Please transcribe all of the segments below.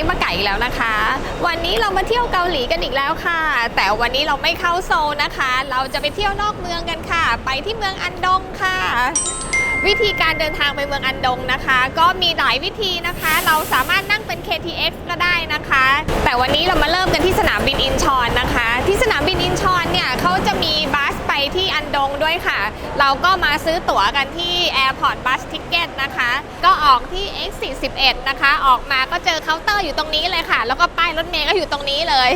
ด้งมาไก่แล้วนะคะ วันนี้เรามาเที่ยวเกาหลีกันอีกแล้วค่ะ แต่วันนี้เราไม่เข้าโซลนะคะ เราจะไปเที่ยวนอกเมืองกันค่ะ ไปที่เมืองอันดงค่ะ วิธีการเดินทางไปเมืองอันดงนะคะ ก็มีหลายวิธีนะคะ เราสามารถนั่งเป็น KTX ก็ได้นะคะ แต่วันนี้เรามาเริ่มกันที่สนามบินอินชอนนะคะ ที่สนามบินอินชอนเนี่ยเขาจะมีบัส ที่อันดงด้วยค่ะ เราก็มาซื้อตั๋วกันที่ Airport Bus Ticket นะคะ ก็ออกที่ X41 นะคะ ออกมาก็เจอเคาน์เตอร์อยู่ตรงนี้เลยค่ะ แล้วก็ป้ายรถเมล์ก็อยู่ตรงนี้เลย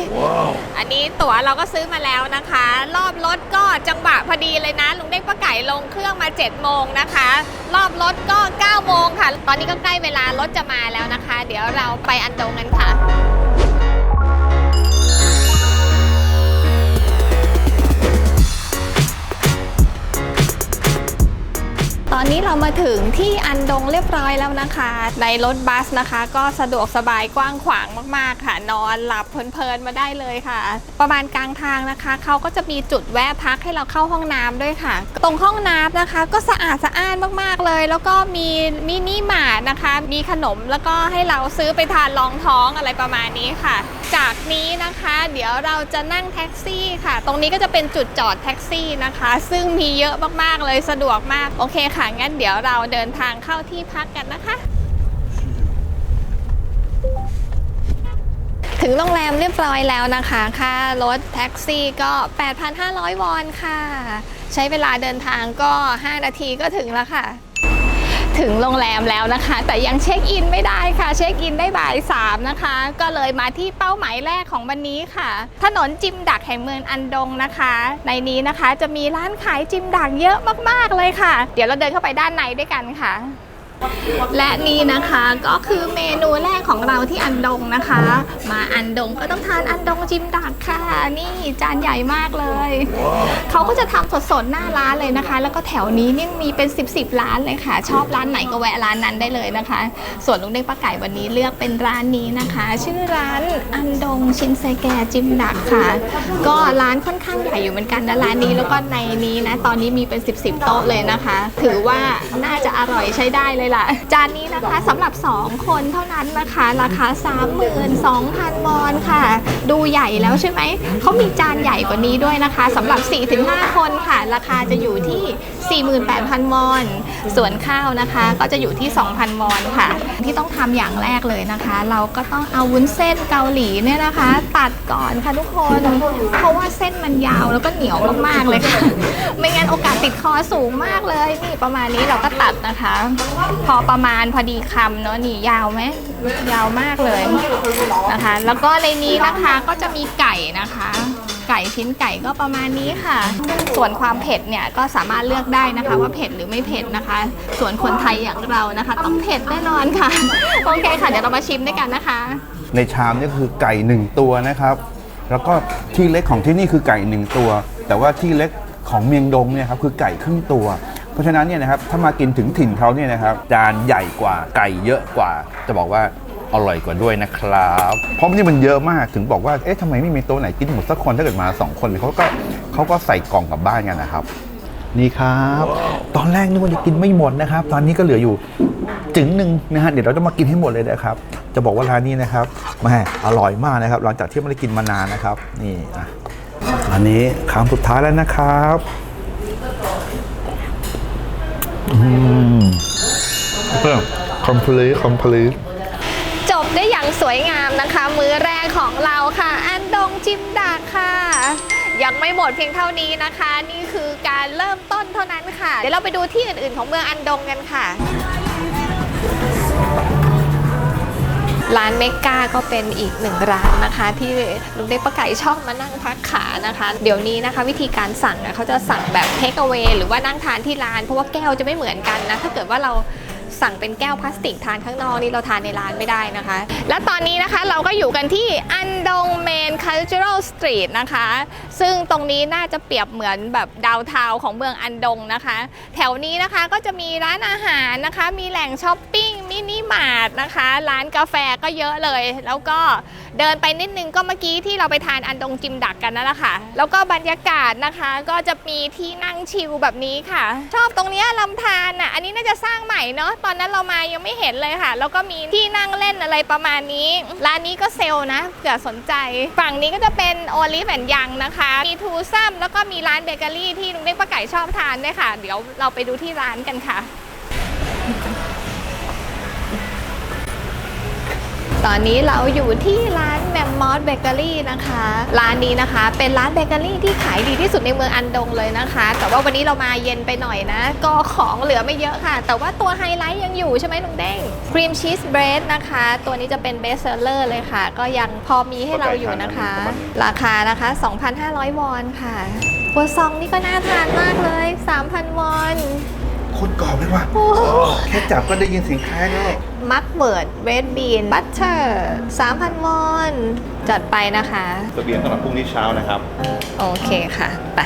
อันนี้ตั๋วเราก็ซื้อมาแล้วนะคะ รอบรถก็จังหวะพอดีเลยนะ ลุงเด้งป้าไก่ลงเครื่องมา7โมงนะคะ รอบรถก็9โมงค่ะ ตอนนี้ก็ใกล้เวลารถจะมาแล้วนะคะ เดี๋ยวเราไปอันดงกันค่ะ ตอนนี้เรามาถึงที่อันดงเรียบร้อยแล้วนะคะ ในรถบัสนะคะ ก็สะดวกสบายกว้างขวางมากๆค่ะ นอนหลับเพลินๆมาได้เลยค่ะ ประมาณกลางทางนะคะเขาก็จะมีจุดแวะพักให้เราเข้าห้องน้ำด้วยค่ะ ตรงห้องน้ำนะคะ ก็สะอาดสะอ้านมากๆเลย แล้วก็มีมินิมาร์ทนะคะ มีขนมแล้วก็ให้เราซื้อไปทานรองท้องอะไรประมาณนี้ค่ะ จากนี้นะคะ เดี๋ยวเราจะนั่งแท็กซี่ค่ะ ตรงนี้ก็จะเป็นจุดจอดแท็กซี่นะคะ ซึ่งมีเยอะมากๆเลยสะดวกมากโอเคค่ะงั้นเดี๋ยวเราเดินทางเข้าที่พักกันนะคะ ถึงโรงแรมเรียบร้อยแล้วนะคะค่ารถแท็กซี่ก็ 8,500 วอนค่ะ ใช้เวลาเดินทางก็ 5 นาทีก็ถึงแล้วค่ะ ถึงโรงแรมแล้วนะคะ แต่ยังเช็คอินไม่ได้ค่ะ เช็คอินได้บ่ายสามนะคะ ก็เลยมาที่เป้าหมายแรกของวันนี้ค่ะ ถนนจิมดักแห่งเมืองอันดงนะคะ ในนี้นะคะจะมีร้านขายจิมดักเยอะมากๆเลยค่ะ เดี๋ยวเราเดินเข้าไปด้านในด้วยกันค่ะ และนี่นะคะก็คือเมนูแรกของเราที่อันดงนะคะ มาอันดงก็ต้องทานอันดงจิมดักค่ะ นี่จานใหญ่มากเลย เขาก็จะทำสดๆหน้าร้านเลยนะคะ แล้วก็แถวนี้เนี่ยมีเป็น 10บสร้านเลยค่ะ ชอบร้านไหนก็แวะร้านนั้นได้เลยนะคะ ส่วนลุงเด้งป้าไก่วันนี้เลือกเป็นร้านนี้นะคะ ชื่อร้านอันดงชินเซแกจิมดักค่ะ ก็ร้านค่อนข้างใหญ่อยู่เหมือนกันนะร้านนี้แล้วก็ในนี้นะตอนนี้มีเป็น 10บสโต๊ะเลยนะคะ ถือว่าน่าจะอร่อยใช้ได้เลยละ จานนี้นะคะสำหรับ 2 คนเท่านั้นนะคะ ราคา 32,000 วอนค่ะ ดูใหญ่แล้วใช่ไหม เขามีจานใหญ่กว่านี้ด้วยนะคะสำหรับ 4-5 คนค่ะ ราคาจะอยู่ที่ 48,000 วอน ส่วนข้าวนะคะ ก็จะอยู่ที่ 2,000 วอนค่ะ ที่ต้องทำอย่างแรกเลยนะคะ เราก็ต้องเอาวุ้นเส้นเกาหลีเนี่ยนะคะ ตัดก่อนค่ะทุกคน เพราะว่าเส้นมันยาวแล้วก็เหนียวมากๆเลยค่ะ ไม่งั้นโอกาสติดคอสูงมากเลยนี่ประมาณนี้เราก็ตัดนะคะพอประมาณพอดีคำเนาะนี่ยาวไหมยาวมากเลยนะคะ แล้วก็ในนี้นะคะก็จะมีไก่นะคะ ไก่ชิ้นไก่ก็ประมาณนี้ค่ะ ส่วนความเผ็ดเนี่ยก็สามารถเลือกได้นะคะ ว่าเผ็ดหรือไม่เผ็ดนะคะ ส่วนคนไทยอย่างเรานะคะ ต้องเผ็ดแน่นอนค่ะโอเคค่ะเดี๋ยวเรามาชิมด้วยกันนะคะ ในชามนี่คือไก่หนึ่งตัวนะครับ แล้วก็ที่เล็กของที่นี่คือไก่หนึ่งตัว แต่ว่าที่เล็กของเมียงดงเนี่ยครับคือไก่ครึ่งตัว เพราะฉะนั้นเนี่ยนะครับถ้ามากินถึงถิ่นเขาเนี่ยนะครับจานใหญ่กว่าไก่เยอะกว่า จะบอกว่าอร่อยกว่าด้วยนะครับ เพราะนี่มันเยอะมากถึงบอกว่าเอ๊ะทำไมไม่มีโต๊ะไหนกินหมดสักคนถ้าเกิดมาสองคนเขาก็เขาก็ใส่กล่องกลับบ้านกันนะครับ นี่ครับ ตอนแรกนึกว่าจะกินไม่หมดนะครับ ตอนนี้ก็เหลืออยู่จึงหนึ่งนะฮะเดี๋ยวเราจะมากินให้หมดเลยนะครับ จะบอกว่าร้านนี้นะครับแม่อร่อยมากนะครับ หลังจากที่ไม่ได้กินมานานนะครับ นี่อะอันนี้คำสุดท้ายแล้วนะครับอืม เพิ่ม complete complete จบได้อย่างสวยงามนะคะ มื้อแรกของเราค่ะ อันดงจิมดักค่ะ ยังไม่หมดเพียงเท่านี้นะคะ นี่คือการเริ่มต้นเท่านั้นค่ะ เดี๋ยวเราไปดูที่อื่นๆของเมืองอันดงกันค่ะ ร้านเมกาก็เป็นอีกหนึ่งร้านนะคะ ที่ลุงเด็กประไก่ชอบมานั่งพักขานะคะ เดี๋ยวนี้นะคะ วิธีการสั่งเขาจะสั่งแบบเทคเอา a y หรือว่านั่งทานที่ร้าน เพราะว่าแก้วจะไม่เหมือนกันนะถ้าเกิดว่าเราสั่งเป็นแก้วพลาสติกทานข้างนอกนี่เราทานในร้านไม่ได้นะคะ และตอนนี้นะคะเราก็อยู่กันที่อันดงเมน Cultural Street นะคะ ซึ่งตรงนี้น่าจะเปรียบเหมือนแบบดาวเทาของเมืองอันดงนะคะ แถวนี้นะคะก็จะมีร้านอาหารนะคะ มีแหล่งช้อปปิ้ง มีมินิมาร์ทนะคะ ร้านกาแฟก็เยอะเลย แล้วก็เดินไปนิดนึงก็เมื่อกี้ที่เราไปทานอันดงจิมดักกันนั่นแหละค่ะ แล้วก็บรรยากาศนะคะ ก็จะมีที่นั่งชิลแบบนี้ค่ะ ชอบตรงนี้ลำธารอะ อันนี้น่าจะสร้างใหม่เนาะ ตอนนั้นเรามายังไม่เห็นเลยค่ะ แล้วก็มีที่นั่งเล่นอะไรประมาณนี้ ร้านนี้ก็เซลนะ เผื่อสนใจ ฝั่งนี้ก็จะเป็นโอลิฟแอนยังนะคะ มีทูซัมแล้วก็มีร้านเบเกอรี่ที่ลุงเล็กป้าไก่ชอบทานด้วยค่ะ เดี๋ยวเราไปดูที่ร้านกันค่ะ ตอนนี้เราอยู่ที่ร้านแมมมอสเบเกอรี่นะคะ ร้านนี้นะคะ เป็นร้านเบเกอรี่ที่ขายดีที่สุดในเมืองอันดงเลยนะคะ แต่ว่าวันนี้เรามาเย็นไปหน่อยนะ ก็ของเหลือไม่เยอะค่ะ แต่ว่าตัวไฮไลท์ยังอยู่ใช่ไหมลุงเด้งครีมชีสเบรดนะคะ ตัวนี้จะเป็นเบสเซอร์เลอร์เลยค่ะ ก็ยังพอมีให้เราอยู่นะคะ ราคานะคะ 2,500 วอนค่ะกัวซองนี่ก็น่าทานมากเลย 3,000 วอนโคตรกรอบเลยว่ะโอ้โหแค่จับก็ได้ยินเสียงแครกแล้ว มักเบิร์ดเรดบีนบัตเตอร์3,000วอนจัดไปนะคะ เสบียงสำหรับพรุ่งนี้เช้านะครับ โอเคค่ะ ไป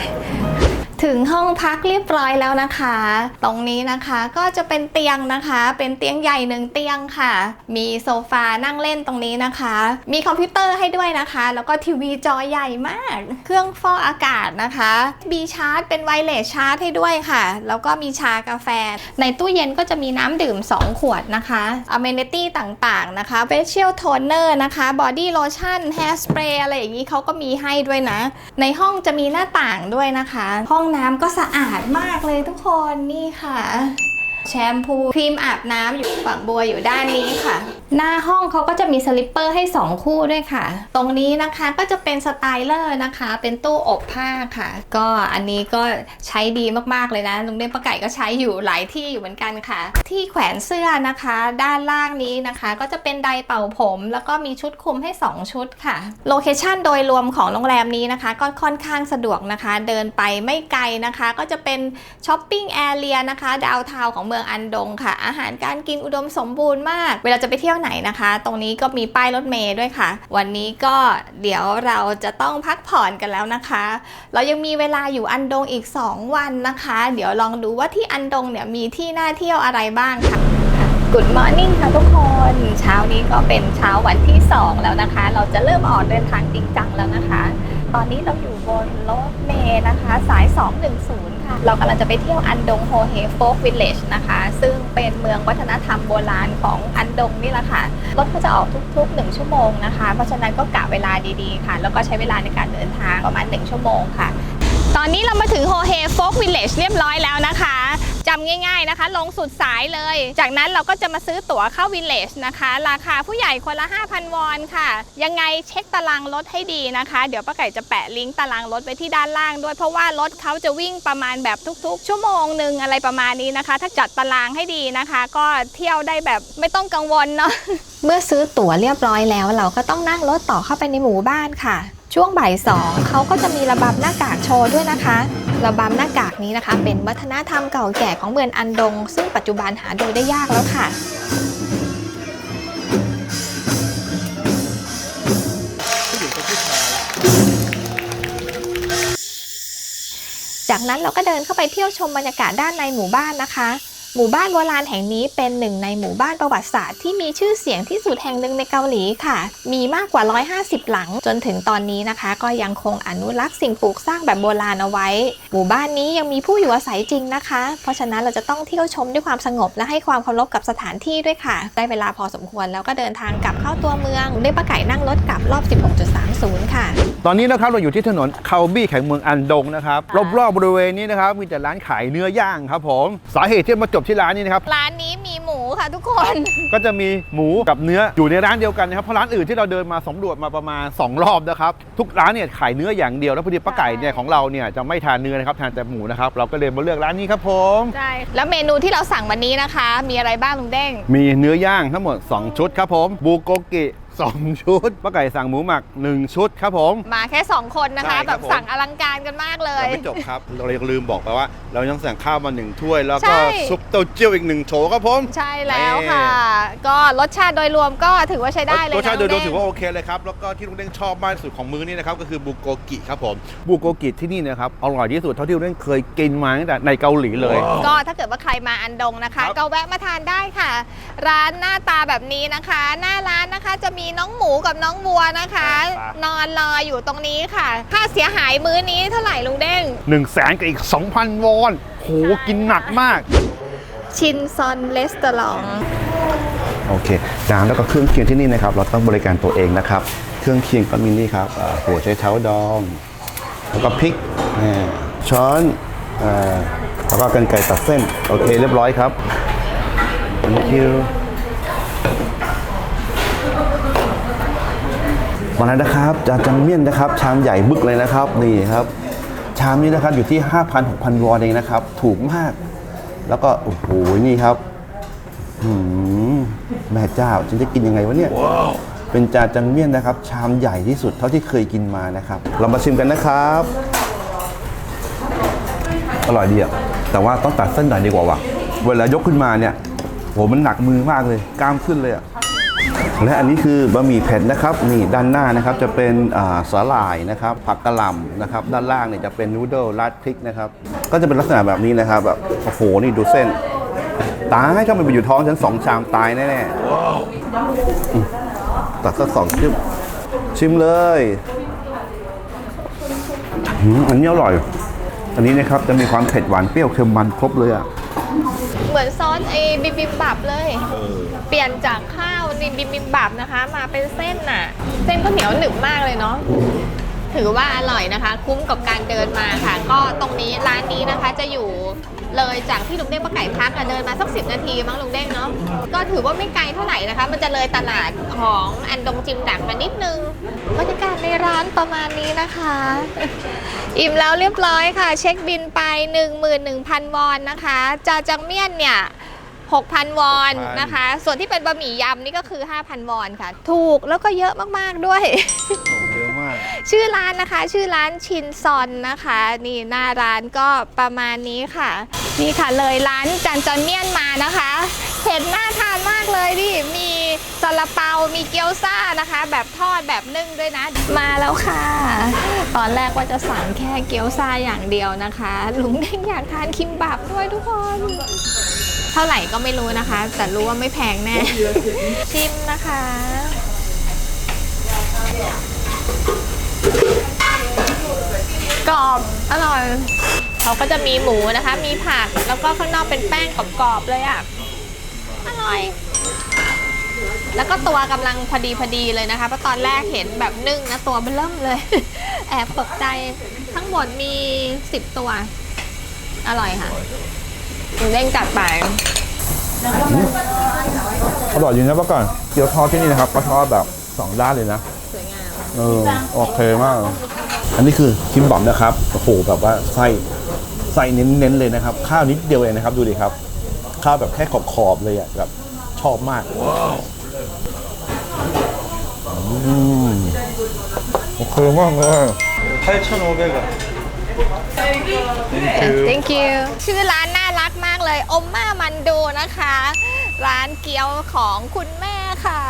ถึงห้องพักเรียบร้อยแล้วนะคะ ตรงนี้นะคะก็จะเป็นเตียงนะคะ เป็นเตียงใหญ่หนึ่งเตียงค่ะ มีโซฟานั่งเล่นตรงนี้นะคะ มีคอมพิวเตอร์ให้ด้วยนะคะ แล้วก็ทีวีจอใหญ่มาก เครื่องฟอกอากาศนะคะมีชาร์จเป็นไวเลสชาร์จให้ด้วยค่ะ แล้วก็มีชากาแฟ ในตู้เย็นก็จะมีน้ำดื่ม 2 ขวดนะคะอเมนิตี้ต่างๆนะคะ facial toner นะคะ body lotion hair spray อะไรอย่างนี้เขาก็มีให้ด้วยนะ ในห้องจะมีหน้าต่างด้วยนะคะ ห้องน้ำก็สะอาดมากเลยทุกคนนี่ค่ะ แชมพูครีมอาบน้ำอยู่ฝักบัวอยู่ด้านนี้ค่ะ หน้าห้องเขาก็จะมีสลิปเปอร์ให้ 2 คู่ด้วยค่ะ ตรงนี้นะคะก็จะเป็นสไตเลอร์นะคะ เป็นตู้อบผ้าค่ะ ก็อันนี้ก็ใช้ดีมากๆเลยนะลุงเด่นประไก่ก็ใช้อยู่หลายที่อยู่เหมือนกันค่ะ ที่แขวนเสื้อนะคะ ด้านล่างนี้นะคะ ก็จะเป็นไดร์เป่าผม แล้วก็มีชุดคลุมให้ 2 ชุดค่ะโลเคชันโดยรวมของโรงแรมนี้นะคะ ก็ค่อนข้างสะดวกนะคะ เดินไปไม่ไกลนะคะ ก็จะเป็นช้อปปิ้งแอเรียนะคะดาวทาวของเมืองอันดงค่ะ อาหารการกินอุดมสมบูรณ์มาก เวลาจะไปเที่ยวไหนนะคะ ตรงนี้ก็มีป้ายรถเมย์ด้วยค่ะ วันนี้ก็เดี๋ยวเราจะต้องพักผ่อนกันแล้วนะคะ เรายังมีเวลาอยู่อันดงอีก 2 วันนะคะ เดี๋ยวลองดูว่าที่อันดงเนี่ยมีที่น่าเที่ยวอะไรบ้างค่ะ Good morning ค่ะทุกคน เช้านี้ก็เป็นเช้าวันที่ 2 แล้วนะคะ เราจะเริ่มออกเดินทางจริงจังแล้วนะคะ ตอนนี้เราอยู่บนรถเมล์นะคะ สาย 210 ค่ะ เรากำลังจะไปเที่ยวอันดงโฮเฮโฟกวิลเลจนะคะ ซึ่งเป็นเมืองวัฒนธรรมโบราณของอันดงนี่แหละค่ะ รถก็จะออกทุกๆ 1 ชั่วโมงนะคะ เพราะฉะนั้นก็กะเวลาดีๆค่ะ แล้วก็ใช้เวลาในการเดินทางประมาณ 1 ชั่วโมงค่ะ ตอนนี้เรามาถึงโฮเฮโฟกวิลเลจเรียบร้อยแล้วนะคะ จำง่ายๆนะคะ ลงสุดสายเลย จากนั้นเราก็จะมาซื้อตั๋วเข้าวิลเลจนะคะ ราคาผู้ใหญ่คนละ 5,000 วอนค่ะ ยังไงเช็คตารางรถให้ดีนะคะ เดี๋ยวป้าไก่จะแปะลิงก์ตารางรถไว้ที่ด้านล่างด้วย เพราะว่ารถเขาจะวิ่งประมาณแบบทุกๆ ชั่วโมงหนึ่งอะไรประมาณนี้นะคะ ถ้าจัดตารางให้ดีนะคะ ก็เที่ยวได้แบบไม่ต้องกังวลเนาะ เมื่อซื้อตั๋วเรียบร้อยแล้ว เราก็ต้องนั่งรถต่อเข้าไปในหมู่บ้านค่ะ ช่วงบ่ายสองเขาก็จะมีระบำหน้ากากโชว์ด้วยนะคะ ระบำหน้ากากนี้นะคะ เป็นวัฒนธรรมเก่าแก่ของเมืองอันดง ซึ่งปัจจุบันหาดูได้ยากแล้วค่ะจากนั้นเราก็เดินเข้าไปเที่ยวชมบรรยากาศด้านในหมู่บ้านนะคะ หมู่บ้านโบราณแห่งนี้เป็นหนึ่งในหมู่บ้านประวัติศาสตร์ที่มีชื่อเสียงที่สุดแห่งหนึ่งในเกาหลีค่ะ มีมากกว่า 150 หลัง จนถึงตอนนี้นะคะ ก็ยังคงอนุรักษ์สิ่งปลูกสร้างแบบโบราณเอาไว้ หมู่บ้านนี้ยังมีผู้อยู่อาศัยจริงนะคะ เพราะฉะนั้นเราจะต้องเที่ยวชมด้วยความสงบและให้ความเคารพกับสถานที่ด้วยค่ะ ได้เวลาพอสมควรแล้วก็เดินทางกลับเข้าตัวเมือง ด้วยป้าไก่นั่งรถกลับรอบ 16.3 16.30ค่ะ ตอนนี้นะครับเราอยู่ที่ถนนคาบี้แข่งเมืองอันดงนะครับค่ะรอบๆบริเวณนี้นะครับมีแต่ร้านขายเนื้อย่างครับผมสาเหตุที่มาจบที่ร้านนี้นะครับร้านนี้มีหมูค่ะทุกคน ก็จะมีหมูกับเนื้ออยู่ในร้านเดียวกันนะครับเพราะร้านอื่นที่เราเดินมาสำรวจมาประมาณ 2 รอบนะครับทุกร้านเนี่ยขายเนื้ออย่างเดียวแล้วพอดีป้าไก่เนี่ยของเราเนี่ยจะไม่ทานเนื้อนะครับทานแต่หมูนะครับเราก็เลยมาเลือกร้านนี้ครับผมใช่แล้วเมนูที่เราสั่งวันนี้นะคะ มีอะไรบ้างลุงเด้งมีเนื้อย่างทั้งหมด 2 ชุดครับผมบูโกกิ 2 ชุดป้าไก่สั่งหมูหมัก 1 ชุดครับผม มาแค่ 2 คนนะคะ ใช่คแบรับบผม สั่งอลังการกันมากเลยเราไม่จบครับ เรายังลืมบอกไปว่า เรายังสั่งข้าวมาหนึ่งถ้วย แล้วก็ใช่ ซุปเต้าเจี้ยวอีกหนึ่งโถครับผม ใช่แล้วค่ะ ก็รสชาติโดยรวมก็ถือว่าใช้ได้เลยรนะสชาติโดยรวมน้งถือว่าโอเคเลยครับ แล้วก็ที่ลุงเด้งชอบมากที่สุดของมื้อนี้นะครับ ก็คือบุโกกิครับผม บูโกกิที่นี่นะครับอร่อยที่สุดเท่าที่เราเคยกินมาตั้งแต่ในเกาหลีเลยก็ถ้าเกิดว่าใครมาอันดงนะคะ ครับ ก็แวะมาทานได้ค่ะ ร้านหน้าตาแบบนี้นะคะ หน้าร้านนะคะจะมีน้องหมูกับน้องวัวนะคะนอนรออยู่ตรงนี้ค่ะ ค่าเสียหายมื้อนี้เท่าไหร่ลุงเด้ง1นึ่งแสนกับอีก 2,000 วอนโหกินหนักมาก ชินซอนเลสเตอรอง โอเคจานแล้วก็เครื่องเคียงที่นี่นะครับ เราต้องบริการตัวเองนะครับ เครื่องเคียงก็มีนี่ครับอ่าหัวไชเท้าดอง แล้วก็พริกอ่าช้อนอ่าแล้วก็กันไก่ตัดเส้น โอเคเรียบร้อยครับ thank you มาแล้วนะครับจาจังเมี่ยนนะครับชามใหญ่บึกเลยนะครับนี่ครับ ชามนี้นะครับอยู่ที่ 5,000-6,000 วอนเองนะครับ ถูกมาก แล้วก็โอ้โหนี่ครับหืมแม่เจ้าฉันจะกินยังไงวะเนี่ยเป็นจาจังเมี่ยนนะครับ ชามใหญ่ที่สุดเท่าที่เคยกินมานะครับ เรามาชิมกันนะครับ อร่อยดีอะแต่ว่าต้องตัดเส้นหน่อยดีกว่าว่ะเวลายกขึ้นมาเนี่ยโหมันหนักมือมากเลยกล้ามขึ้นเลยอะ และอันนี้คือบะหมี่เผ็ดนะครับนี่ด้านหน้านะครับจะเป็นสาหร่ายนะครับ ผักกะหล่ำนะครับ ด้านล่างเนี่ยจะเป็นนูโดลราดพริกนะครับ ก็จะเป็นลักษณะแบบนี้นะครับแบบโอ้โหนี่ดูเส้น ตายถ้ามันไปอยู่ท้องฉันสองชามตายแน่ๆตัดสักสองชิมชิมเลยอันนี้อร่อย อันนี้นะครับจะมีความเผ็ดหวานเปรี้ยวเค็มมันครบเลยอะ เหมือนซอสไอ้บิบิมบับเลยเปลี่ยนจากข้าวในบิบิมบับนะคะ มาเป็นเส้นน่ะ เส้นก็เหนียวหนึบมากเลยเนาะถือว่าอร่อยนะคะ คุ้มกับการเดินมาค่ะ ก็ตรงนี้ร้านนี้นะคะจะอยู่ เลยจากที่ลุงเด้งป้าไก่พักอะเดินมาสักสินาทีมั้งลุงเด้งเนาะก็ถือว่าไม่ไกลเท่าไหร่นะคะ มันจะเลยตลาดของอันดงจิมดักมานิดนึงบรรยากาศในร้านประมาณนี้นะคะ อิ่มแล้วเรียบร้อยค่ะ เช็คบินไป 11,000 วอนนะคะจาจังเมี่ยนเนี่ย6,000 วอนนะคะ ส่วนที่เป็นบะหมี่ยำนี่ก็คือ 5,000 วอนค่ะ ถูกแล้วก็เยอะมาก ๆ ด้วย เยอะมาก ชื่อร้านนะคะ ชื่อร้านชินซอนนะคะ นี่หน้าร้านก็ประมาณนี้ค่ะ นี่ค่ะเลยร้านจันจอนเมียนมานะคะเห็นน่าทานมากเลยดิมีซาลาเปา มีเกี๊ยวซ่านะคะ แบบทอดแบบนึ่งด้วยนะ มาแล้วค่ะ ตอนแรกว่าจะสั่งแค่เกี๊ยวซ่าอย่างเดียวนะคะ ลุงเด้งอยากทานคิมบับด้วยทุกคน เท่าไหร่ก็ไม่รู้นะคะ แต่รู้ว่าไม่แพงแน่ ชิมนะคะกรอบอร่อย เขาก็จะมีหมูนะคะ มีผักแล้วก็ข้างนอกเป็นแป้งกรอบๆเลยอะอร่อย แล้วก็ตัวกำลังพอดีพอดีเลยนะคะเพราะตอนแรกเห็นแบบนึ่งนะตัวเบิ่มเลย แอบตกใจทั้งหมดมี10ตัว อร่อยค่ะเด้งจัดไปอร่อยอยู่นะป้าก่อนเกี๊ยวทอดที่นี่นะครับก็ทอดแบบสองด้านเลยนะสวยงามเออโอเคมาก อันนี้คือคิมบับนะครับโอ้โหแบบว่าไส้ ไส้เน้นๆเลยนะครับ ข้าวนิดเดียวเองนะครับ ดูดิครับ ข้าวแบบแค่ขอบๆเลยอะแบบชอบมากอืมโอเคมากเลย 8,500 원. thank you ชื่อร้านน่ารักมากเลย อมม่ามันดูนะคะ ร้านเกี๊ยวของคุณแม่ ค่ะ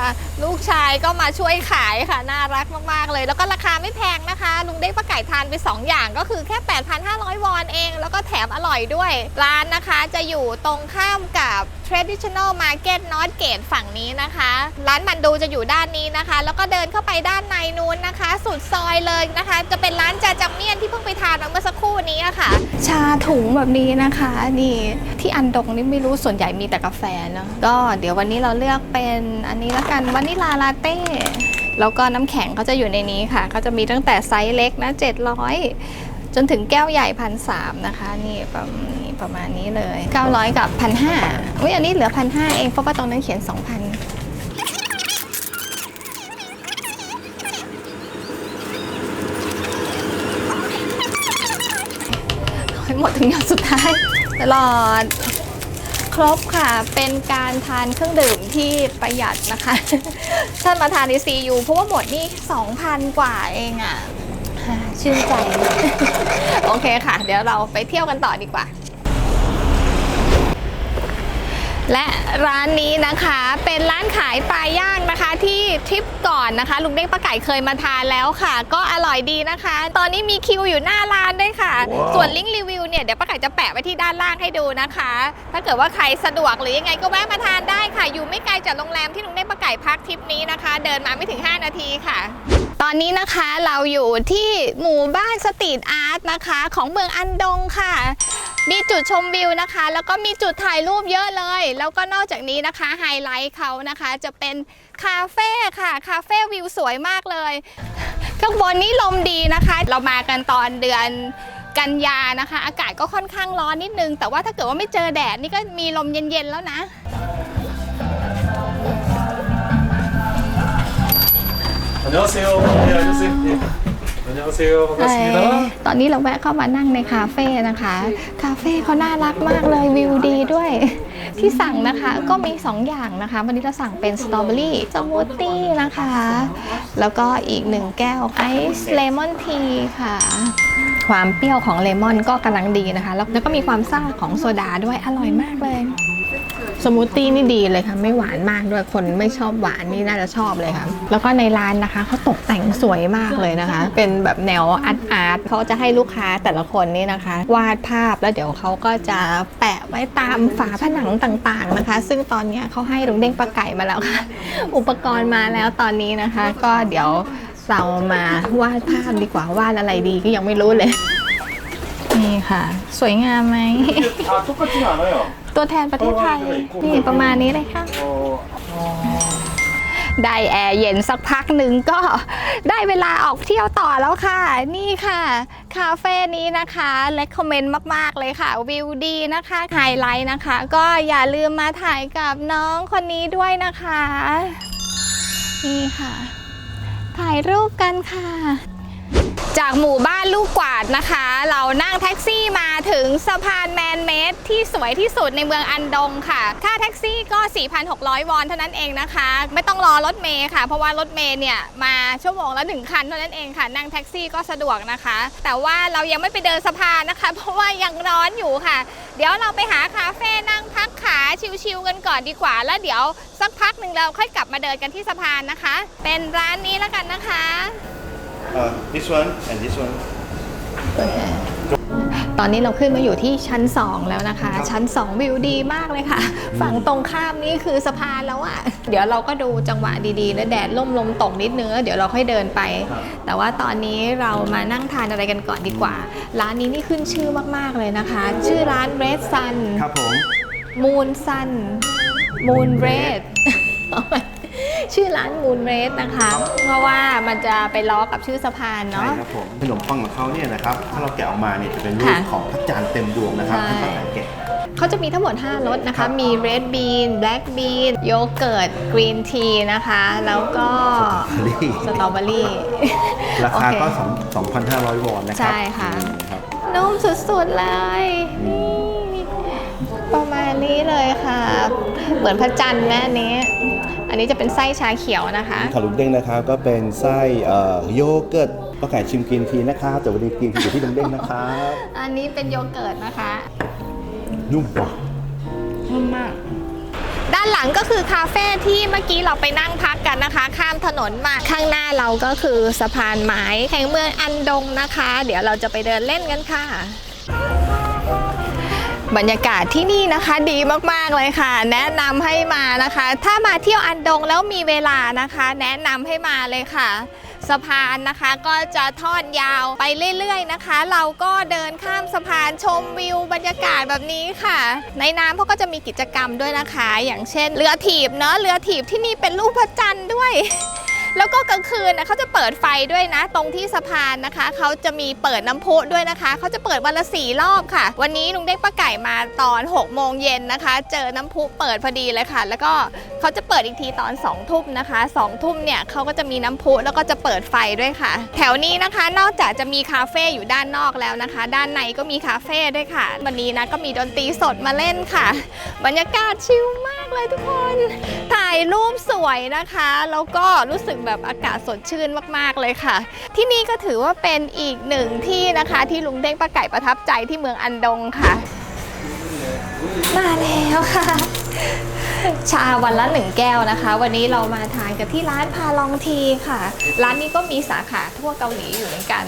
ลูกชายก็มาช่วยขายค่ะ น่ารักมากๆเลย แล้วก็ราคาไม่แพงนะคะ ลุงได้ปลาไก่ทานไป 2 อย่างก็คือแค่ 8,500 วอนเอง แล้วก็แถมอร่อยด้วย ร้านนะคะจะอยู่ตรงข้ามกับ traditional market north gate ฝั่งนี้นะคะ ร้านมันดูจะอยู่ด้านนี้นะคะ แล้วก็เดินเข้าไปด้านในนู้นนะคะ สุดซอยเลยนะคะ จะเป็นร้านจาจังเมียนที่เพิ่งไปทานมาเมื่อสักครู่นี้อะค่ะ ชาถุงแบบนี้นะคะ นี่ที่อันดงนี่ไม่รู้ส่วนใหญ่มีแต่กาแฟเนาะก็เดี๋ยววันนี้เราเลือกเป็นอันนี้ละกันวานิลาลาเต้แล้วก็น้ำแข็งเขาจะอยู่ในนี้ค่ะเขาจะมีตั้งแต่ไซส์เล็กนะ700 จนถึงแก้วใหญ่พันสามนะคะ นี่ประมาณนี้ ประมาณนี้เลย 900 กับพันห้าอุ้ยอันนี้เหลือพันห้าเองเพราะว่าตรงนั้นเขียน 2,000ห้หมดถึงหยดสุดท้ายตลอด ครบค่ะ เป็นการทานเครื่องดื่มที่ประหยัดนะคะ ท่านมาทานใน CU เพราะว่าหมดนี่ 2,000 กว่าเองอะ่ะ ชื่นใจ โอเคค่ะ เดี๋ยวเราไปเที่ยวกันต่อดีกว่า และร้านนี้นะคะเป็นร้านขายปลาย่างนะคะ ที่ทริปก่อนนะคะ ลุงเด้งป้าไก่เคยมาทานแล้วค่ะ ก็อร่อยดีนะคะ ตอนนี้มีคิวอยู่หน้าร้านด้วยค่ะ ส่วนลิงก์รีวิวเนี่ยเดี๋ยวป้าไก่จะแปะไว้ที่ด้านล่างให้ดูนะคะ ถ้าเกิดว่าใครสะดวกหรือยังไงก็แวะมาทานได้ค่ะ อยู่ไม่ไกลจากโรงแรมที่ลุงเด้งป้าไก่พักทริปนี้นะคะ เดินมาไม่ถึง 5 นาทีค่ะตอนนี้นะคะเราอยู่ที่หมู่บ้านสตรีทอาร์ตนะคะ ของเมืองอันดงค่ะ มีจุดชมวิวนะคะ แล้วก็มีจุดถ่ายรูปเยอะเลย แล้วก็นอกจากนี้นะคะไฮไลท์เขานะคะจะเป็นคาเฟ่ค่ะ คาเฟ่วิวสวยมากเลย ข้างบนนี้ลมดีนะคะ เรามากันตอนเดือนกันยานะคะ อากาศก็ค่อนข้างร้อนนิดนึง แต่ว่าถ้าเกิดว่าไม่เจอแดดนี่ก็มีลมเย็นๆแล้วนะ 안녕하세요. 네, 안녕하세요. 예. 안녕하세요. เอ่ 반갑습니다. อตอนนี้เราแวะเข้ามานั่งในคาเฟ่นะคะ คาเฟ่เขาน่ารักมากเลยวิวดีด้วย ที่สั่งนะคะก็มี 2 อย่างนะคะ วันนี้เราสั่งเป็นสตรอเบอรี่สมูทตี้นะคะ แล้วก็อีกหนึ่งแก้วไอซ์เลมอนทีค่ะ ความเปรี้ยวของเลมอนก็กำลังดีนะคะ แล้วแล้วก็มีความซ่าของโซดาด้วยอร่อยมากเลย สมูทตี้นี่ดีเลยค่ะ ไม่หวานมากด้วยคนไม่ชอบหวานนี่น่าจะชอบเลยค่ะ แล้วก็ในร้านนะคะเขาตกแต่งสวยมากเลยนะคะ เป็นแบบแนวอาร์ตอาร์ตเขาจะให้ลูกค้าแต่ละคนนี่นะคะ วาดภาพแล้วเดี๋ยวเขาก็จะแปะไว้ตามฝาผนังต่างๆนะคะ ซึ่งตอนเนี้ยเขาให้ลุงเด้งปลาไก่มาแล้วค่ะ อุปกรณ์มาแล้วตอนนี้นะคะ ก็เดี๋ยวเรามาวาดภาพดีกว่าวาดอะไรดีก็ยังไม่รู้เลย นี่ค่ะ สวยงามไหม 다 똑같진 않아요. ตัวแทนประเทศไทย นี่ประมาณนี้เลยค่ะ,ได้แอร์เย็นสักพักหนึ่งก็ได้เวลาออกเที่ยวต่อแล้วค่ะ นี่ค่ะ คาเฟ่นี้นะคะเล c คอมเมนต์มาก ๆ เลยค่ะวิวดีนะคะไฮไลท์นะคะ ก็อย่าลืมมาถ่ายกับน้องคนนี้ด้วยนะคะ นี่ค่ะ ถ่ายรูปกันค่ะ จากหมู่บ้านลูกกวาดนะคะ เรานั่งแท็กซี่มาถึงสะพานแมนเมดที่สวยที่สุดในเมืองอันดงค่ะ ค่าแท็กซี่ก็ 4,600 วอนเท่านั้นเองนะคะ ไม่ต้องรอรถเมย์ค่ะ เพราะว่ารถเมย์เนี่ย มาชั่วโมงละหนึ่งคันเท่านั้นเองค่ะ นั่งแท็กซี่ก็สะดวกนะคะ แต่ว่าเรายังไม่ไปเดินสะพานนะคะ เพราะว่ายังร้อนอยู่ค่ะ เดี๋ยวเราไปหาคาเฟ่นั่งพักขาชิลๆกันก่อนดีกว่า แล้วเดี๋ยวสักพักหนึ่งเราค่อยกลับมาเดินกันที่สะพานนะคะ เป็นร้านนี้แล้วกันนะคะ Uh, this one and this one ตอนนี้เราขึ้นมาอยู่ที่ชั้น 2 แล้วนะคะ ชั้น 2 วิวดีมากเลยค่ะ ฝั่งตรงข้ามนี่คือสะพานแล้วอะเดี๋ยวเราก็ดูจังหวะดีๆ แล้วแดดล่มลมตกนิดนึงแล้วเดี๋ยวเราค่อยเดินไป แต่ว่าตอนนี้เรามานั่งทานอะไรกันก่อนดีกว่า ร้านนี้นี่ขึ้นชื่อมากๆเลยนะคะ ชื่อร้าน Red Sun ครับผม Moon Sun Moon Red ชื่อร้าน Moon Red นะคะ เพราะว่ามันจะไปล้อกับชื่อสะพานใช่เนาะ ครับผมขนมปังของเขาเนี่ยนะครับถ้าเราแกะออกมาเนี่ยจะเป็นรูปค่ะ ของพระจันทร์เต็มดวงนะครับใช่ที่ป้าแตนแกะ เขาจะมีทั้งหมด 5รสนะคะมี red bean black bean โยเกิร์ต green tea นะคะ แล้วก็สตรอเบอรี่ ราคาก็โอเ2 2,500 วอนนะครัใช่ค่ะอืมครับ นุ่มสุดๆเลยนี่ประมาณนี้เลยค่ะ เหมือนพระจันทร์แม่อันนี้ อันนี้จะเป็นไส้ชาเขียวนะคะขาวลุงเด้งนะครับก็เป็นไส้เอ่อโยเกิร์ตป้าไก่ชิมกินทีนะครับแต่วันนี้กินอยู่ที่ลุงเด้งนะครับอันนี้เป็นโยเกิร์ตนะคะนุ่มกว่านุ่มมากด้านหลังก็คือคาเฟ่ที่เมื่อกี้เราไปนั่งพักกันนะคะ ข้ามถนนมาข้างหน้าเราก็คือสะพานไม้แห่งเมืองอันดงนะคะ เดี๋ยวเราจะไปเดินเล่นกันค่ะ บรรยากาศที่นี่นะคะดีมากๆเลยค่ะ แนะนำให้มานะคะ ถ้ามาเที่ยวอันดงแล้วมีเวลานะคะ แนะนำให้มาเลยค่ะสะพานนะคะก็จะทอดยาวไปเรื่อยๆนะคะ เราก็เดินข้ามสะพานชมวิวบรรยากาศแบบนี้ค่ะ ในน้ำเขาก็จะมีกิจกรรมด้วยนะคะ อย่างเช่น เรือถีบเนาะเรือถีบที่นี่เป็นรูปพระจันทร์ด้วย แล้วก็กลางคืนนะเขาจะเปิดไฟด้วยนะ ตรงที่สะพานนะคะ เขาจะมีเปิดน้ำพุด้วยนะคะ เขาจะเปิดวันละสี่รอบค่ะ วันนี้ลุงเด้งป้าไก่มาตอน6กโมงเย็นนะคะ เจอน้ำพุเปิดพอดีเลยค่ะ แล้วก็เขาจะเปิดอีกทีตอน2องทุ่มนะคะ2องทุ่มเนี่ยเขาก็จะมีน้ำพุแล้วก็จะเปิดไฟด้วยค่ะ แถวนี้นะคะ นอกจากจะมีคาเฟ่อยู่ด้านนอกแล้วนะคะ ด้านในก็มีคาเฟ่ด้วยค่ะ วันนี้นะก็มีดนตรีสดมาเล่นค่ะ บรรยากาศชิลมาก เลยทุกคน ถ่ายรูปสวยนะคะ แล้วก็รู้สึกแบบอากาศสดชื่นมากๆเลยค่ะ ที่นี่ก็ถือว่าเป็นอีกหนึ่งที่นะคะ ที่ลุงเด้งป้าไก่ประทับใจที่เมืองอันดงค่ะ มาแล้วค่ะ ชาวันละหนึ่งแก้วนะคะ วันนี้เรามาทานกันที่ร้านพาลองทีค่ะ ร้านนี้ก็มีสาขาทั่วเกาหลีอยู่เหมือนกัน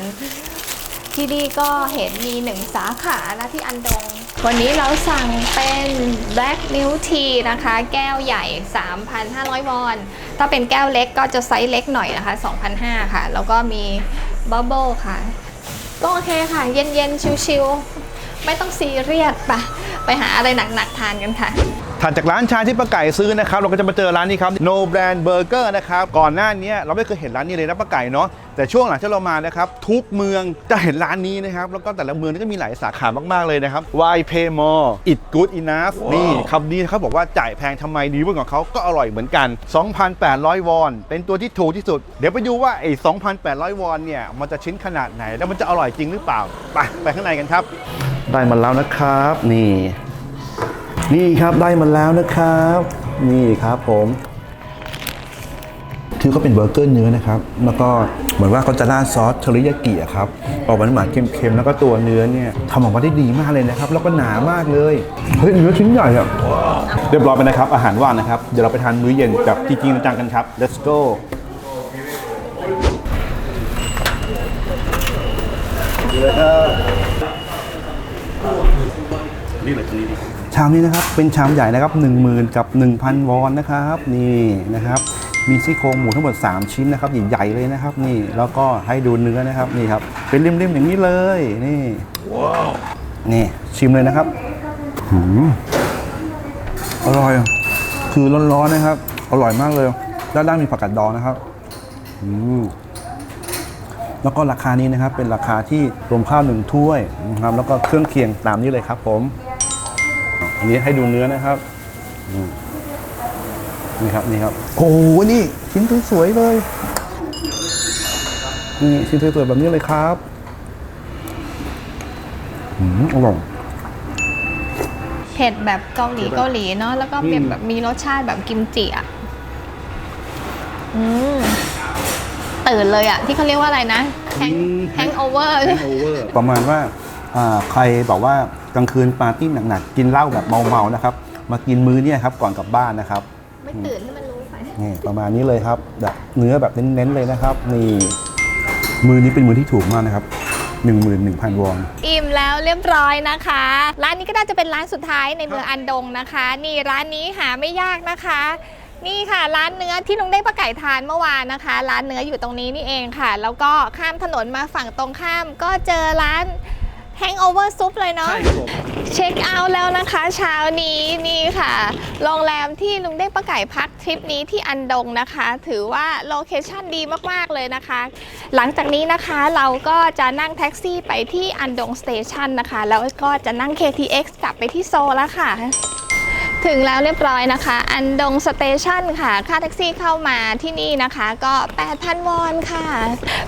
ที่นี่ก็เห็นมีหนึ่งสาขานะที่อันดง วันนี้เราสั่งเป็น Black Milk Tea นะคะ แก้วใหญ่ 3,500 วอน ถ้าเป็นแก้วเล็กก็จะไซส์เล็กหน่อยนะคะ2,500 ค่ะ แล้วก็มีบับเบิลค่ะ ก็โอเคค่ะ เย็นๆ ชิลๆไม่ต้องซีเรียสปะไปหาอะไรหนักๆ ทานกันค่ะ ถัดจากร้านชาที่ป้าไก่ซื้อนะครับเราก็จะมาเจอร้านนี้ครับ No Brand Burger นะครับก่อนหน้านี้เราไม่เคยเห็นร้านนี้เลยนะป้าไก่เนาะแต่ช่วงหลังที่เรามานะครับทุกเมืองจะเห็นร้านนี้นะครับแล้วก็แต่ละเมืองนี่ก็มีหลายสาขามากๆเลยนะครับ Why Pay More It Good Enough นี่คำนี้เขาบอกว่าจ่ายแพงทำไมดีเวอร์ของเขาก็อร่อยเหมือนกัน 2,800 วอน เป็นตัวที่ถูกที่สุด เดี๋ยวไปดูว่าไอ้2,800 วอนเนี่ยมันจะชิ้นขนาดไหนแล้วมันจะอร่อยจริงหรือเปล่าไปไปข้างในกันครับ ได้มาแล้วนะครับ นี่ นี่ครับได้มาแล้วนะครับ นี่ครับผมคือเขาเป็นเบอร์เกอร์เนื้อนะครับ แล้วก็เหมือนว่าเขาจะราดซอสเทอริยากิอะครับออกหวานหวานๆเค็มๆ แล้วก็ตัวเนื้อเนี่ยทำออกมาได้ดีมากเลยนะครับ แล้วก็หนามากเลย เฮ้ยเนื้อชิ้นใหญ่อะเรียบร้อยไปนะครับ อาหารว่างนะครับ เดี๋ยวเราไปทานมื้อเย็นกับจริงๆจังๆกันครับ let's go ชามนี้นะครับเป็นชามใหญ่นะครับ 10,000 กับ 1,000 วอนนะครับ นี่นะครับ มีซี่โครงหมูทั้งหมด 3 ชิ้นนะครับใหญ่ๆเลยนะครับ นี่แล้วก็ให้ดูเนื้อนะครับนี่ครับเป็นริมๆอย่างนี้เลยนี่ว้าวนี่ชิมเลยนะครับหืมอร่อย คือร้อนๆนะครับ อร่อยมากเลย ด้านล่างมีผักกาดดองนะครับอืมแล้วก็ราคานี้นะครับเป็นราคาที่รวมข้าวหนึ่งถ้วยนะครับแล้วก็เครื่องเคียงตามนี้เลยครับผม อันนี้ให้ดูเนื้อนะครับอืมนี่ครับนี่ครับโอ้โหนี่ชิ้นสวยๆเลยนี่ชิ้นสวยๆแบบนี้เลยครับอืมอร่อย เผ็ดแบบเกาหลีเกาหลีเนาะแล้วก็เป็นแบบมีรสชาติแบบกิมจิอะอืมตื่นเลยอะ ที่เขาเรียกว่าอะไรนะแฮงแฮงโอเวอร์ประมาณว่าอ่าใครบอกว่า กลางคืนปาร์ตี้หนักๆกินเหล้าแบบเมาๆนะครับ มากินมื้อเนี่ยครับก่อนกลับบ้านนะครับไม่ตื่นให้มันรู้ไปนี่ประมาณนี้เลยครับแบบเนื้อแบบเน้นๆเลยนะครับนี่มือนี้เป็นมือที่ถูกมากนะครับ11,000 วอน อิ่มแล้วเรียบร้อยนะคะ ร้านนี้ก็น่าจะเป็นร้านสุดท้ายในเมืองอันดงนะคะ นี่ร้านนี้หาไม่ยากนะคะ นี่ค่ะร้านเนื้อที่ลุงได้ประไก่ทานเมื่อวานนะคะ ร้านเนื้ออยู่ตรงนี้นี่เองค่ะ แล้วก็ข้ามถนนมาฝั่งตรงข้ามก็เจอร้าน แฮงโอเวอร์ซุปเลยเนาะเช็คเอาท์แล้วนะคะเช้านี้นี่ค่ะโรงแรมที่ลุงเด้งป้าไก่พักทริปนี้ที่อันดงนะคะ ถือว่าโลเคชั่นดีมาก ๆ เลยนะคะ หลังจากนี้นะคะเราก็จะนั่งแท็กซี่ไปที่อันดงสเตชันนะคะ แล้วก็จะนั่ง KTX กลับไปที่โซลแล้วค่ะ ถึงแล้วเรียบร้อยนะคะ อันดงสเตชันค่ะ ค่าแท็กซี่เข้ามาที่นี่นะคะ ก็ 8,000 วอนค่ะ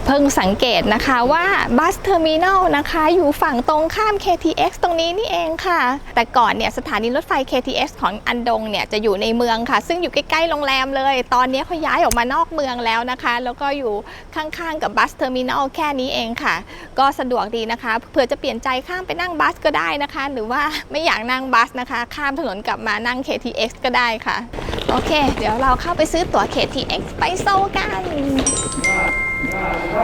เพิ่งสังเกตนะคะว่าบัสเทอร์มินอลนะคะ อยู่ฝั่งตรงข้าม KTX ตรงนี้นี่เองค่ะ แต่ก่อนเนี่ยสถานีรถไฟ KTX ของอันดงเนี่ยจะอยู่ในเมืองค่ะ ซึ่งอยู่ใกล้ๆโรงแรมเลย ตอนนี้เขาย้ายออกมานอกเมืองแล้วนะคะ แล้วก็อยู่ข้างๆกับบัสเทอร์มินอลแค่นี้เองค่ะ ก็สะดวกดีนะคะเผื่อจะเปลี่ยนใจข้ามไปนั่งบัสก็ได้นะคะ หรือว่าไม่อยากนั่งบัสนะคะ ข้ามถนนกลับมานั่ง KTX ก็ได้ค่ะ โอเค เดี๋ยวเราเข้าไปซื้อตั๋ว KTX ไปโซลกัน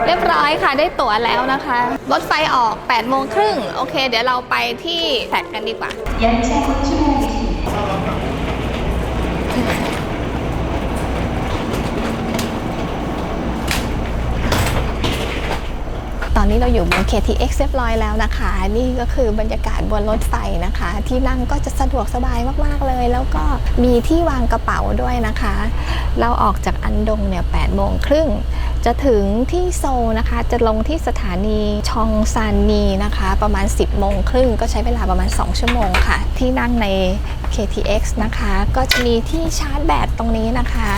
เรียบร้อยค่ะได้ตั๋วแล้วนะคะ รถไฟออก8โมงครึ่งโอเค เดี๋ยวเราไปที่แท็กกันดีกว่า นี้เราอยู่บน KTX เรียบร้อยแล้วนะคะ นี่ก็คือบรรยากาศบนรถไฟนะคะ ที่นั่งก็จะสะดวกสบายมากๆเลย แล้วก็มีที่วางกระเป๋าด้วยนะคะ เราออกจากอันดงเนี่ย8โมงครึ่งจะถึงที่โซนะคะ จะลงที่สถานีชองซานนีนะคะ ประมาณ 10โมงครึ่งก็ใช้เวลาประมาณ 2 ชั่วโมงค่ะ ที่นั่งใน KTX นะคะ ก็จะมีที่ชาร์จแบตตรงนี้นะคะ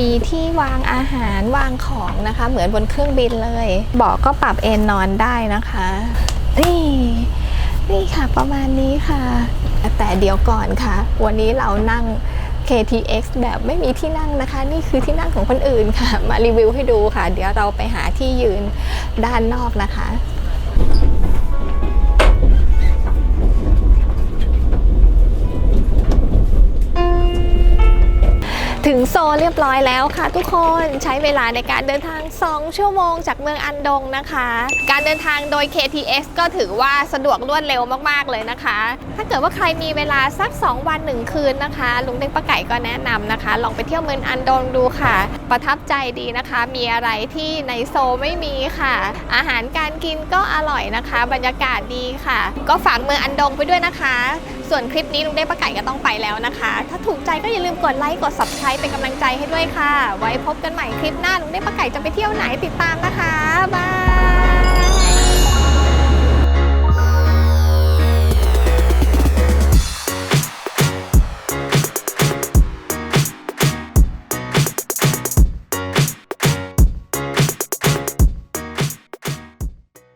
มีที่วางอาหารวางของนะคะ เหมือนบนเครื่องบินเลยเบาะก็ปรับเอนนอนได้นะคะ นี่นี่ค่ะประมาณนี้ค่ะ แต่เดี๋ยวก่อนค่ะ วันนี้เรานั่ง KTX แบบไม่มีที่นั่งนะคะ นี่คือที่นั่งของคนอื่นค่ะ มารีวิวให้ดูค่ะ เดี๋ยวเราไปหาที่ยืนด้านนอกนะคะ ถึงโซเรียบร้อยแล้วค่ะ ทุกคนใช้เวลาในการเดินทาง 2 ชั่วโมงจากเมืองอันดงนะคะ การเดินทางโดย KTX ก็ถือว่าสะดวกรวดเร็วมากๆเลยนะคะ ถ้าเกิดว่าใครมีเวลาสัก 2 วัน 1 คืนนะคะ ลุงเด้งป้าไก่ก็แนะนำนะคะ ลองไปเที่ยวเมืองอันดงดูค่ะประทับใจดีนะคะ มีอะไรที่ในโซไม่มีค่ะ อาหารการกินก็อร่อยนะคะ บรรยากาศดีค่ะ ก็ฝากเมืองอันดงไปด้วยนะคะ ส่วนคลิปนี้ลุงเด้งป้าไก่ก็ต้องไปแล้วนะคะ ถ้าถูกใจก็อย่าลืมกดไลค์กด subscribe เป็นกำลังใจให้ด้วยค่ะ ไว้พบกันใหม่คลิปหน้าลุงเด้งป้าไก่จะไปเที่ยวไหนติดตามนะคะบาย